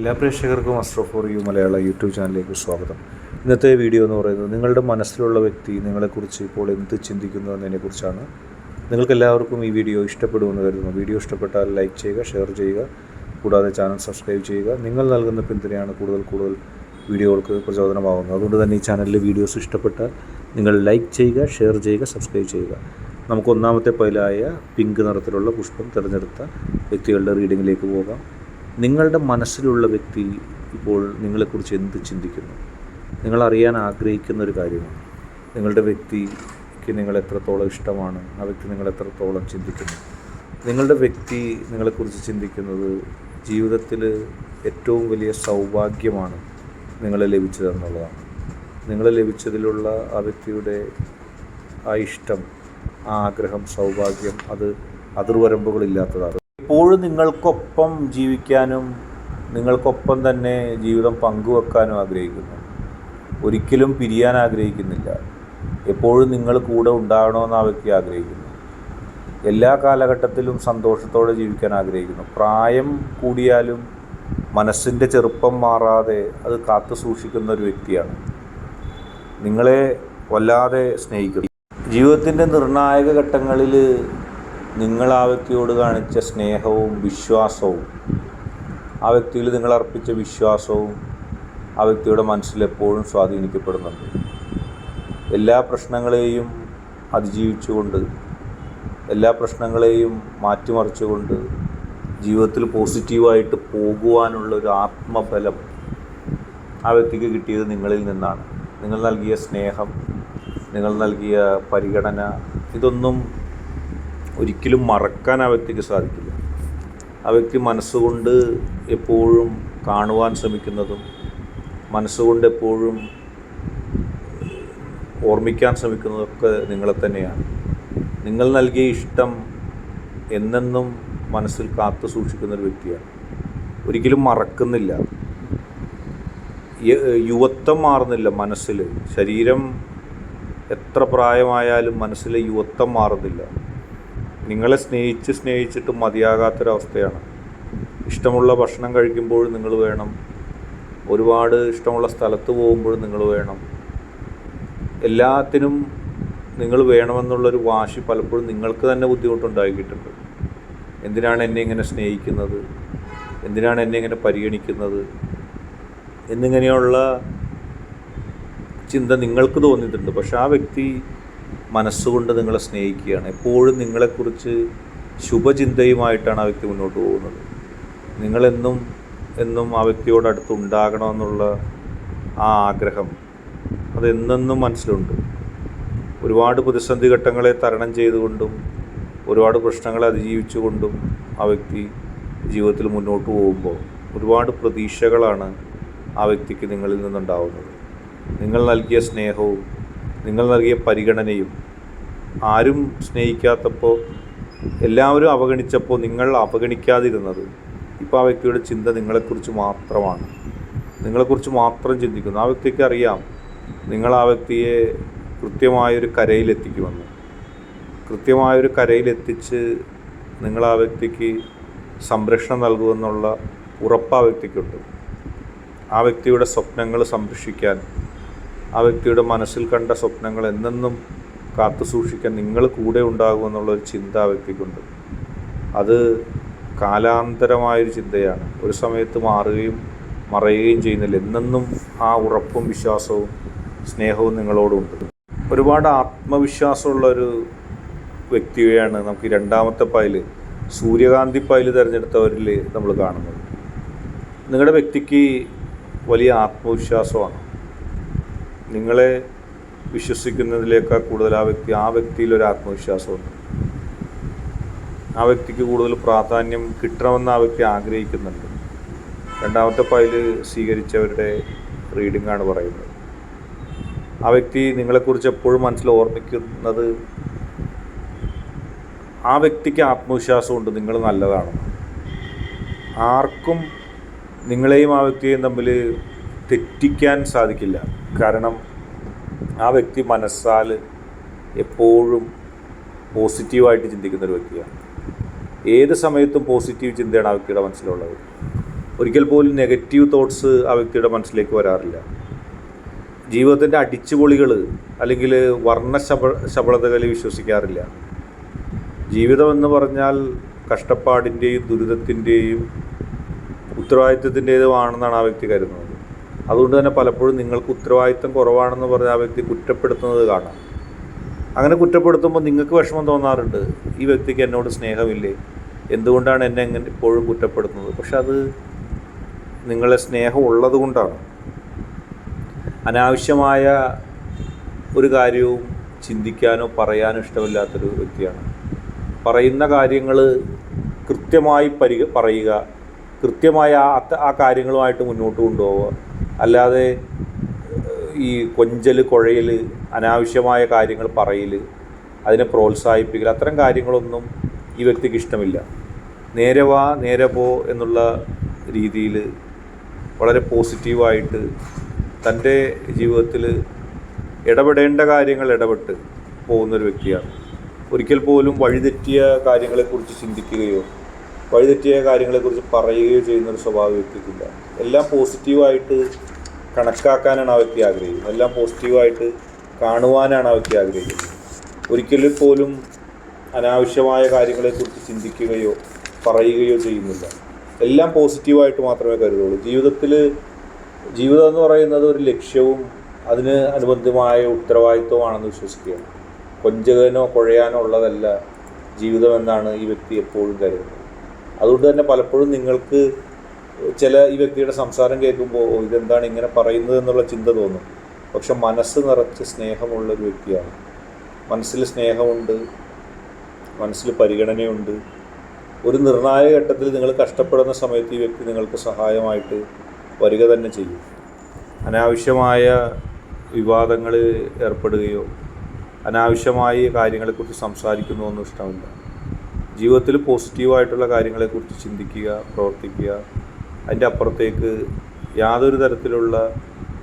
എല്ലാ പ്രേക്ഷകർക്കും astro for you മലയാള യൂട്യൂബ് ചാനലിലേക്ക് സ്വാഗതം. ഇന്നത്തെ വീഡിയോ എന്ന് പറയുന്നത് നിങ്ങളുടെ മനസ്സിലുള്ള വ്യക്തി നിങ്ങളെക്കുറിച്ച് ഇപ്പോൾ എന്ത് ചിന്തിക്കുന്നു എന്നതിനെക്കുറിച്ചാണ്. നിങ്ങൾക്ക് എല്ലാവർക്കും ഈ വീഡിയോ ഇഷ്ടപ്പെടുമെന്ന് കരുതുന്നു. വീഡിയോ ഇഷ്ടപ്പെട്ടാൽ ലൈക്ക് ചെയ്യുക ഷെയർ ചെയ്യുക കൂടാതെ ചാനൽ സബ്സ്ക്രൈബ് ചെയ്യുക. നിങ്ങൾ നൽകുന്ന പിന്തുണയാണ് കൂടുതൽ കൂടുതൽ വീഡിയോകൾക്ക് പ്രചോദനമാകുന്നത്. അതുകൊണ്ട് തന്നെ ഈ ചാനലിലെ വീഡിയോസ് ഇഷ്ടപ്പെട്ടാൽ നിങ്ങൾ ലൈക്ക് ചെയ്യുക ഷെയർ ചെയ്യുക സബ്സ്ക്രൈബ് ചെയ്യുക. നമുക്ക് ഒന്നാമത്തെ പൈലായ പിങ്ക് നിറത്തിലുള്ള പുഷ്പം തിരഞ്ഞെടുത്ത വ്യക്തികളുടെ റീഡിങ്ങിലേക്ക് പോകാം. നിങ്ങളുടെ മനസ്സിലുള്ള വ്യക്തി ഇപ്പോൾ നിങ്ങളെക്കുറിച്ച് എന്ത് ചിന്തിക്കുന്നു? നിങ്ങൾ അറിയാൻ ആഗ്രഹിക്കുന്ന ഒരു കാര്യമാണ്. നിങ്ങളുടെ വ്യക്തിക്ക് നിങ്ങൾ എത്രത്തോളം ഇഷ്ടമാണ്? ആ വ്യക്തി നിങ്ങൾ എത്രത്തോളം ചിന്തിക്കുന്നു? നിങ്ങളുടെ വ്യക്തി നിങ്ങളെക്കുറിച്ച് ചിന്തിക്കുന്നത് ജീവിതത്തിൽ ഏറ്റവും വലിയ സൗഭാഗ്യമാണ് നിങ്ങളെ ലഭിച്ചതെന്നുള്ളതാണ് നിങ്ങളെ ലഭിച്ചതിലുള്ള ആ വ്യക്തിയുടെ ആ ഇഷ്ടം ആ ആഗ്രഹം സൗഭാഗ്യം അത് അതിർവരമ്പുകളില്ലാത്തതാണ്. എപ്പോഴും നിങ്ങൾക്കൊപ്പം ജീവിക്കാനും നിങ്ങൾക്കൊപ്പം തന്നെ ജീവിതം പങ്കുവെക്കാനും ആഗ്രഹിക്കുന്നു. ഒരിക്കലും പിരിയാൻ ആഗ്രഹിക്കുന്നില്ല. എപ്പോഴും നിങ്ങൾ കൂടെ ഉണ്ടാകണമെന്ന് ആ വ്യക്തി ആഗ്രഹിക്കുന്നു. എല്ലാ കാലഘട്ടത്തിലും സന്തോഷത്തോടെ ജീവിക്കാൻ ആഗ്രഹിക്കുന്നു. പ്രായം കൂടിയാലും മനസ്സിന്റെ ചെറുപ്പം മാറാതെ അത് കാത്തു സൂക്ഷിക്കുന്ന ഒരു വ്യക്തിയാണ്. നിങ്ങളെ വല്ലാതെ സ്നേഹിക്കുന്നു. ജീവിതത്തിന്റെ നിർണായക ഘട്ടങ്ങളിൽ നിങ്ങൾ ആ വ്യക്തിയോട് കാണിച്ച സ്നേഹവും വിശ്വാസവും ആ വ്യക്തിയിൽ നിങ്ങൾ അർപ്പിച്ച വിശ്വാസവും ആ വ്യക്തിയുടെ മനസ്സിൽ എപ്പോഴും സ്വാധീനിക്കപ്പെടുന്നുണ്ട്. എല്ലാ പ്രശ്നങ്ങളെയും അതിജീവിച്ചുകൊണ്ട് എല്ലാ പ്രശ്നങ്ങളെയും മാറ്റിമറിച്ചുകൊണ്ട് ജീവിതത്തിൽ പോസിറ്റീവായിട്ട് പോകുവാനുള്ള ഒരു ആത്മബലം ആ വ്യക്തിക്ക് കിട്ടിയത് നിങ്ങളിൽ നിന്നാണ്. നിങ്ങൾ നൽകിയ സ്നേഹം നിങ്ങൾ നൽകിയ പരിഗണന ഇതൊന്നും ഒരിക്കലും മറക്കാൻ ആ വ്യക്തിക്ക് സാധിക്കില്ല. ആ വ്യക്തി മനസ്സുകൊണ്ട് എപ്പോഴും കാണുവാൻ ശ്രമിക്കുന്നതും മനസ്സുകൊണ്ട് എപ്പോഴും ഓർമ്മിക്കാൻ ശ്രമിക്കുന്നതൊക്കെ നിങ്ങളെ തന്നെയാണ്. നിങ്ങൾ നൽകിയ ഇഷ്ടം എന്നെന്നും മനസ്സിൽ കാത്തു സൂക്ഷിക്കുന്ന ഒരു വ്യക്തിയാണ്. ഒരിക്കലും മറക്കുന്നില്ല. യുവത്വം മാറുന്നില്ല മനസ്സിൽ. ശരീരം എത്ര പ്രായമായാലും മനസ്സിലെ യുവത്വം മാറുന്നില്ല. നിങ്ങളെ സ്നേഹിച്ച് സ്നേഹിച്ചിട്ട് മതിയാകാത്തൊരവസ്ഥയാണ്. ഇഷ്ടമുള്ള ഭക്ഷണം കഴിക്കുമ്പോൾ നിങ്ങൾ വേണം. ഒരുപാട് ഇഷ്ടമുള്ള സ്ഥലത്ത് പോകുമ്പോൾ നിങ്ങൾ വേണം. എല്ലാത്തിനും നിങ്ങൾ വേണമെന്നുള്ളൊരു വാശി പലപ്പോഴും നിങ്ങൾക്ക് തന്നെ ബുദ്ധിമുട്ടുണ്ടാക്കിയിട്ടുണ്ട് എന്തിനാണ് എന്നെ ഇങ്ങനെ സ്നേഹിക്കുന്നത്? എന്തിനാണ് എന്നെ ഇങ്ങനെ പരിഗണിക്കുന്നത്? എന്നിങ്ങനെയുള്ള ചിന്ത നിങ്ങൾക്ക് തോന്നിയിട്ടുണ്ട്. പക്ഷെ ആ വ്യക്തി മനസ്സുകൊണ്ട് നിങ്ങളെ സ്നേഹിക്കുകയാണ്. എപ്പോഴും നിങ്ങളെക്കുറിച്ച് ശുഭചിന്തയുമായിട്ടാണ് ആ വ്യക്തി മുന്നോട്ട് പോകുന്നത്. നിങ്ങളെന്നും എന്നും ആ വ്യക്തിയോട് അടുത്ത് ഉണ്ടാകണമെന്നുള്ള ആ ആഗ്രഹം അതെന്നെന്നും മനസ്സിലുണ്ട്. ഒരുപാട് പ്രതിസന്ധി ഘട്ടങ്ങളെ തരണം ചെയ്തുകൊണ്ടും ഒരുപാട് പ്രശ്നങ്ങളെ അതിജീവിച്ചുകൊണ്ടും ആ വ്യക്തി ജീവിതത്തിൽ മുന്നോട്ട് പോകുമ്പോൾ ഒരുപാട് പ്രതീക്ഷകളാണ് ആ വ്യക്തിക്ക് നിങ്ങളിൽ നിന്നുണ്ടാവുന്നത്. നിങ്ങൾ നൽകിയ സ്നേഹവും നിങ്ങൾ നൽകിയ പരിഗണനയും ആരും സ്നേഹിക്കാത്തപ്പോൾ എല്ലാവരും അവഗണിച്ചപ്പോൾ നിങ്ങൾ അവഗണിക്കാതിരുന്നത് ഇപ്പോൾ ആ വ്യക്തിയുടെ ചിന്ത നിങ്ങളെക്കുറിച്ച് മാത്രമാണ്. നിങ്ങളെക്കുറിച്ച് മാത്രം ചിന്തിക്കുന്നു. ആ വ്യക്തിക്ക് അറിയാം നിങ്ങൾ ആ വ്യക്തിയെ കൃത്യമായൊരു കരയിലെത്തിക്കുമെന്ന്. കൃത്യമായൊരു കരയിലെത്തിച്ച് നിങ്ങൾ ആ വ്യക്തിക്ക് സംരക്ഷണം നൽകുമെന്നുള്ള ഉറപ്പ് ആ വ്യക്തിക്കുണ്ട്. ആ വ്യക്തിയുടെ സ്വപ്നങ്ങൾ സംരക്ഷിക്കാൻ ആ വ്യക്തിയുടെ മനസ്സിൽ കണ്ട സ്വപ്നങ്ങൾ എന്നെന്നും കാത്തു സൂക്ഷിക്കാൻ നിങ്ങൾ കൂടെ ഉണ്ടാകുമെന്നുള്ളൊരു ചിന്ത ആ വ്യക്തിക്കുണ്ട്. അത് കാലാന്തരമായൊരു ചിന്തയാണ്. ഒരു സമയത്ത് മാറുകയും മറയുകയും ചെയ്യുന്നില്ല. എന്നെന്നും ആ ഉറപ്പും വിശ്വാസവും സ്നേഹവും നിങ്ങളോടുണ്ട്. ഒരുപാട് ആത്മവിശ്വാസമുള്ള ഒരു വ്യക്തിയെയാണ് നമുക്ക് രണ്ടാമത്തെ പൈൽ സൂര്യകാന്തി പൈൽ തിരഞ്ഞെടുത്തവരിൽ നമ്മൾ കാണുന്നത്. നിങ്ങളുടെ വ്യക്തിക്ക് വലിയ ആത്മവിശ്വാസമാണ്. നിങ്ങളെ വിശ്വസിക്കുന്നതിലേക്കാൾ കൂടുതൽ ആ വ്യക്തി ആ വ്യക്തിയിൽ ഒരു ആത്മവിശ്വാസമുണ്ട്. ആ വ്യക്തിക്ക് കൂടുതൽ പ്രാധാന്യം കിട്ടണമെന്ന് ആ വ്യക്തി ആഗ്രഹിക്കുന്നുണ്ട്. രണ്ടാമത്തെ പൈൽ സ്വീകരിച്ചവരുടെ റീഡിംഗ് ആണ് പറയുന്നത്. ആ വ്യക്തി നിങ്ങളെക്കുറിച്ച് എപ്പോഴും മനസ്സിൽ ഓർമ്മിക്കുന്നത് ആ വ്യക്തിക്ക് ആത്മവിശ്വാസമുണ്ട് നിങ്ങൾ നല്ലതാണ് ആർക്കും നിങ്ങളെയും ആ വ്യക്തിയെയും തമ്മിൽ തെറ്റിക്കാൻ സാധിക്കില്ല. കാരണം ആ വ്യക്തി മനസ്സാൽ എപ്പോഴും പോസിറ്റീവായിട്ട് ചിന്തിക്കുന്ന ഒരു വ്യക്തിയാണ്. ഏത് സമയത്തും പോസിറ്റീവ് ചിന്തയാണ് ആ വ്യക്തിയുടെ മനസ്സിലുള്ളത്. ഒരിക്കൽ പോലും നെഗറ്റീവ് തോട്ട്സ് ആ വ്യക്തിയുടെ മനസ്സിലേക്ക് വരാറില്ല. ജീവിതത്തിന്റെ അടിച്ചുപൊളികൾ അല്ലെങ്കിൽ വർണ ശബ ശബളതകളിൽ വിശ്വസിക്കാറില്ല. ജീവിതമെന്ന് പറഞ്ഞാൽ കഷ്ടപ്പാടിന്റെയും ദുരിതത്തിന്റെയും ഉത്തരവാദിത്വത്തിന്റേതുമാണെന്നാണ് ആ വ്യക്തി കരുതുന്നത്. അതുകൊണ്ട് തന്നെ പലപ്പോഴും നിങ്ങൾക്ക് ഉത്തരവാദിത്തം കുറവാണെന്ന് പറഞ്ഞ് ആ വ്യക്തി കുറ്റപ്പെടുത്തുന്നത് കാണാം. അങ്ങനെ കുറ്റപ്പെടുത്തുമ്പോൾ നിങ്ങൾക്ക് വിഷമം തോന്നാറുണ്ട് ഈ വ്യക്തിക്ക് എന്നോട് സ്നേഹമില്ലേ? എന്തുകൊണ്ടാണ് എന്നെ എങ്ങനെ ഇപ്പോഴും കുറ്റപ്പെടുത്തുന്നത്? പക്ഷെ അത് നിങ്ങളെ സ്നേഹം ഉള്ളത് കൊണ്ടാണ് അനാവശ്യമായ ഒരു കാര്യവും ചിന്തിക്കാനോ പറയാനോ ഇഷ്ടമില്ലാത്തൊരു വ്യക്തിയാണ്. പറയുന്ന കാര്യങ്ങൾ കൃത്യമായി പരി പറയുക കൃത്യമായ ആ കാര്യങ്ങളുമായിട്ട് മുന്നോട്ട് കൊണ്ടുപോവുക അല്ലാതെ ഈ കൊഞ്ചൽ കുഴയൽ അനാവശ്യമായ കാര്യങ്ങൾ പറയൽ അതിനെ പ്രോത്സാഹിപ്പിക്കൽ അത്തരം കാര്യങ്ങളൊന്നും ഈ വ്യക്തിക്ക് ഇഷ്ടമില്ല. നേരെ വാ നേരെ പോ എന്നുള്ള രീതിയിൽ വളരെ പോസിറ്റീവായിട്ട് തന്റെ ജീവിതത്തിൽ ഇടപെടേണ്ട കാര്യങ്ങൾ ഇടപെട്ട് പോകുന്നൊരു വ്യക്തിയാണ്. ഒരിക്കൽ പോലും വഴിതെറ്റിയ കാര്യങ്ങളെക്കുറിച്ച് ചിന്തിക്കുകയോ വഴിതെറ്റിയ കാര്യങ്ങളെക്കുറിച്ച് പറയുകയോ ചെയ്യുന്നൊരു സ്വഭാവ വ്യക്തിക്കില്ല. എല്ലാം പോസിറ്റീവായിട്ട് കണക്കാക്കാനാണ് ആ വ്യക്തി ആഗ്രഹിക്കുന്നത്. എല്ലാം പോസിറ്റീവായിട്ട് കാണുവാനാണ് ആ വ്യക്തി ആഗ്രഹിക്കുന്നത്. ഒരിക്കലും പോലും അനാവശ്യമായ കാര്യങ്ങളെക്കുറിച്ച് ചിന്തിക്കുകയോ പറയുകയോ ചെയ്യുന്നില്ല. എല്ലാം പോസിറ്റീവായിട്ട് മാത്രമേ കരുതുള്ളൂ. ജീവിതത്തിൽ ജീവിതം എന്ന് പറയുന്നത് ഒരു ലക്ഷ്യവും അതിന് അനുബന്ധമായ ഉത്തരവാദിത്വമാണെന്ന് വിശ്വസിക്കുകയാണ്. കൊഞ്ചകനോ കുഴയാനോ ഉള്ളതല്ല ജീവിതം എന്നാണ് ഈ വ്യക്തി എപ്പോഴും കരുതുന്നത്. അതുകൊണ്ട് തന്നെ പലപ്പോഴും നിങ്ങൾക്ക് ചില ഈ വ്യക്തിയുടെ സംസാരം കേൾക്കുമ്പോൾ "ഓ, ഇതെന്താണ് ഇങ്ങനെ പറയുന്നത്? എന്നുള്ള ചിന്ത തോന്നും. പക്ഷെ മനസ്സ് നിറച്ച് സ്നേഹമുള്ള ഒരു വ്യക്തിയാണ്. മനസ്സിൽ സ്നേഹമുണ്ട് മനസ്സിൽ പരിഗണനയുണ്ട്. ഒരു നിർണായക ഘട്ടത്തിൽ നിങ്ങൾ കഷ്ടപ്പെടുന്ന സമയത്ത് ഈ വ്യക്തി നിങ്ങൾക്ക് സഹായമായിട്ട് വരിക തന്നെ ചെയ്യും. അനാവശ്യമായ വിവാദങ്ങൾ ഏർപ്പെടുകയോ അനാവശ്യമായി കാര്യങ്ങളെക്കുറിച്ച് സംസാരിക്കുന്നു ഒന്നും ഇഷ്ടമില്ല. ജീവിതത്തിൽ പോസിറ്റീവായിട്ടുള്ള കാര്യങ്ങളെക്കുറിച്ച് ചിന്തിക്കുക പ്രവർത്തിക്കുക. അതിന്റെ അപ്പുറത്തേക്ക് യാതൊരു തരത്തിലുള്ള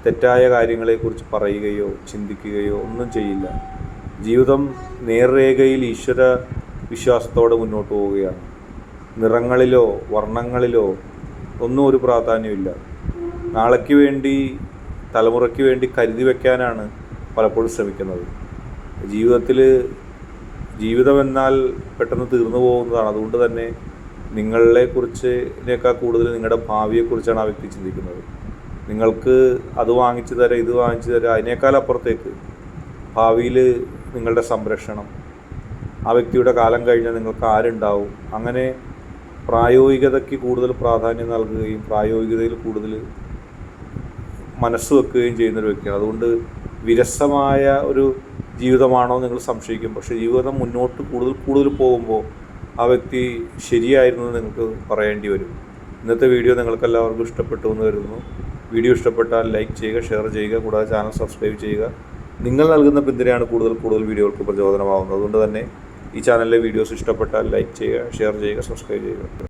തെറ്റായ കാര്യങ്ങളെക്കുറിച്ച് പറയുകയോ ചിന്തിക്കുകയോ ഒന്നും ചെയ്യില്ല. ജീവിതം നേർരേഖയിൽ ഈശ്വര വിശ്വാസത്തോടെ മുന്നോട്ട് പോവുകയാണ്. നിറങ്ങളിലോ വർണങ്ങളിലോ ഒന്നും ഒരു പ്രാധാന്യമില്ല നാളേക്ക് വേണ്ടി തലമുറയ്ക്ക് വേണ്ടി കരുതി വയ്ക്കാനാണ് പലപ്പോഴും ശ്രമിക്കുന്നത്. ജീവിതത്തിൽ ജീവിതം എന്നാൽ പെട്ടെന്ന് തീർന്നു പോകുന്നതാണ്. അതുകൊണ്ട് തന്നെ നിങ്ങളെ കുറിച്ചിനേക്കാൾ കൂടുതൽ നിങ്ങളുടെ ഭാവിയെക്കുറിച്ചാണ് ആ വ്യക്തി ചിന്തിക്കുന്നത്. നിങ്ങൾക്ക് അത് വാങ്ങിച്ചു തരാം ഇത് വാങ്ങിച്ചു തരാം അതിനേക്കാൾ അപ്പുറത്തേക്ക് ഭാവിയിൽ നിങ്ങളുടെ സംരക്ഷണം ആ വ്യക്തിയുടെ കാലം കഴിഞ്ഞാൽ നിങ്ങൾക്ക് ആരുണ്ടാവും? അങ്ങനെ പ്രായോഗികതയ്ക്ക് കൂടുതൽ പ്രാധാന്യം നൽകുകയും പ്രായോഗികതയിൽ കൂടുതൽ മനസ്സ് വെക്കുകയും ചെയ്യുന്നൊരു വ്യക്തിയാണ്. അതുകൊണ്ട് വിരസമായ ഒരു ജീവിതമാണോ നിങ്ങൾ സംശയിക്കും. പക്ഷേ ജീവിതം മുന്നോട്ട് കൂടുതൽ കൂടുതൽ പോകുമ്പോൾ ആ വ്യക്തി ശരിയായിരുന്നു നിങ്ങൾക്ക് പറയേണ്ടി വരും. ഇന്നത്തെ വീഡിയോ നിങ്ങൾക്കെല്ലാവർക്കും ഇഷ്ടപ്പെട്ടു എന്ന് കരുതുന്നു. വീഡിയോ ഇഷ്ടപ്പെട്ടാൽ ലൈക്ക് ചെയ്യുക ഷെയർ ചെയ്യുക കൂടാതെ ചാനൽ സബ്സ്ക്രൈബ് ചെയ്യുക. നിങ്ങൾ നൽകുന്ന പിന്തുണയാണ് കൂടുതൽ കൂടുതൽ വീഡിയോകൾക്ക് പ്രചോദനമാകുന്നത് അതുകൊണ്ട് തന്നെ ഈ ചാനലിലെ വീഡിയോസ് ഇഷ്ടപ്പെട്ടാൽ ലൈക്ക് ചെയ്യുക ഷെയർ ചെയ്യുക സബ്സ്ക്രൈബ് ചെയ്യുക.